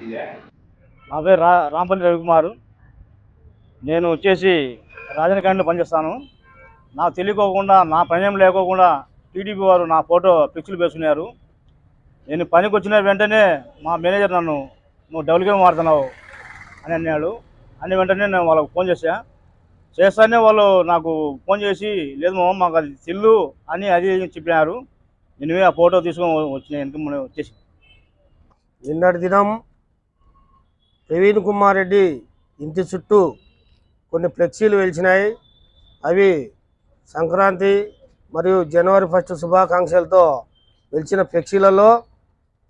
నా పేరు రా రాంపల్లి రవికుమార్. నేను వచ్చేసి రాజనకాండలో పనిచేస్తాను. నాకు తెలియకోకుండా నా పని లేకోకుండా టీడీపీ వారు నా ఫోటో పిక్చర్లు వేసుకున్నారు నేను పనికి వచ్చిన వెంటనే మా మేనేజర్ నన్ను నువ్వు డబుల్ గేమ్ ఆడుతున్నావు అని అన్నాడు. అని వెంటనే నేను వాళ్ళకి ఫోన్ చేశా. చేస్తానే వాళ్ళు నాకు ఫోన్ చేసి లేదు మామ మాకు అది చెల్లు అని అది చెప్పినారు. నేను ఆ ఫోటో తీసుకొని వచ్చిన వెనక వచ్చేసి. నిన్నటి దినం ప్రవీణ్ కుమార్ రెడ్డి ఇంటి చుట్టూ కొన్ని ఫ్లెక్సీలు వెలిచినాయి. అవి సంక్రాంతి మరియు జనవరి ఫస్ట్ శుభాకాంక్షలతో వెలిచిన ఫ్లెక్సీలలో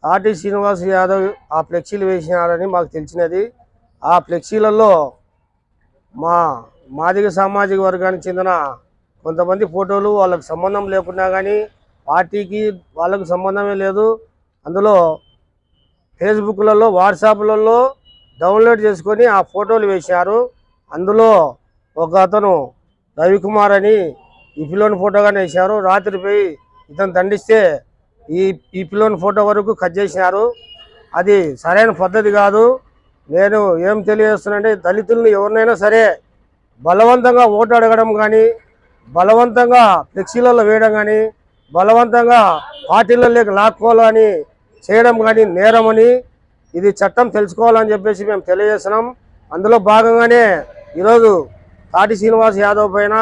ఆర్టీ శ్రీనివాస్ యాదవ్ ఆ ఫ్లెక్సీలు వేసినారని మాకు తెలిసినది. ఆ ఫ్లెక్సీలలో మా మాదిగ సామాజిక వర్గానికి చెందిన కొంతమంది ఫోటోలు వాళ్ళకి సంబంధం లేకున్నా కానీ పార్టీకి వాళ్ళకు సంబంధమే లేదు. అందులో ఫేస్బుక్లలో వాట్సాప్లలో డౌన్లోడ్ చేసుకొని ఆ ఫోటోలు వేశారు. అందులో ఒక అతను రవికుమార్ అని ఈ పిల్లోని ఫోటోగానే వేశారు. రాత్రి పోయి ఇతను దండిస్తే ఈ ఈ పిల్లోని ఫోటో వరకు కట్ చేసినారు. అది సరైన పద్ధతి కాదు. నేను ఏం తెలియజేస్తున్నానంటే దళితులను ఎవరినైనా సరే బలవంతంగా ఓటు అడగడం కానీ బలవంతంగా ఫ్లెక్సీలలో వేయడం కానీ బలవంతంగా పార్టీలలోకి లాక్కోవాలని చేయడం కానీ నేరమని ఇది చట్టం తెలుసుకోవాలని చెప్పేసి మేము తెలియజేస్తున్నాం. అందులో భాగంగానే ఈరోజు తాటి శ్రీనివాస్ యాదవ్ పైన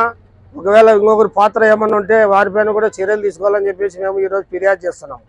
ఒకవేళ ఇంకొకరి పాత్ర ఏమన్నా ఉంటే వారిపైన కూడా చర్యలు తీసుకోవాలని చెప్పేసి మేము ఈరోజు ఫిర్యాదు చేస్తున్నాం.